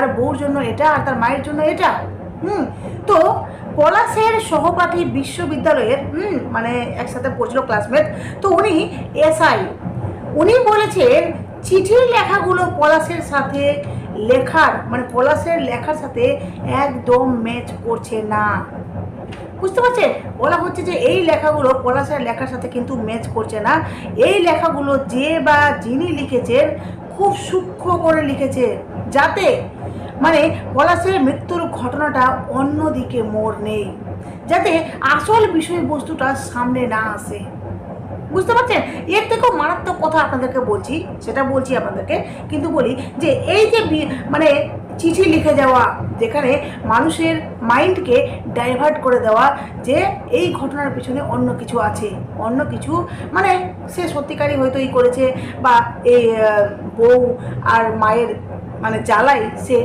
তার বউর জন্য এটা আর তার মায়ের জন্য এটা। হুম, তো পলাশের সহপাঠী বিশ্ববিদ্যালয়ের, হুম মানে একসাথে পড়ছিল ক্লাসমেট তো উনি এসআই। উনি বলেছেন, চিঠির লেখাগুলো পলাশের সাথে লেখার মানে পলাশের লেখার সাথে একদম ম্যাচ করছে না। বুঝতে পারছেন? বলা হচ্ছে যে এই লেখাগুলো পলাশের লেখার সাথে কিন্তু ম্যাচ করছে না। এই লেখাগুলো যে বা যিনি লিখেছেন, খুব সূক্ষ্ম করে লিখেছে। যাতে মানে পলাশের মৃত্যুর ঘটনাটা অন্যদিকে মোড় নেই, যাতে আসল বিষয়বস্তুটা সামনে না আসে। বুঝতে পারছেন? এর থেকেও মারাত্মক কথা আপনাদেরকে বলছি, সেটা বলছি আপনাদেরকে, কিন্তু বলি যে এই যে মানে চিঠি লিখে যাওয়া, যেখানে মানুষের মাইন্ডকে ডাইভার্ট করে দেওয়া, যে এই ঘটনার পিছনে অন্য কিছু আছে, অন্য কিছু মানে সে সত্যিকারই হয়তো ই করেছে, বা এই বউ আর মায়ের মানে জ্বালাই সে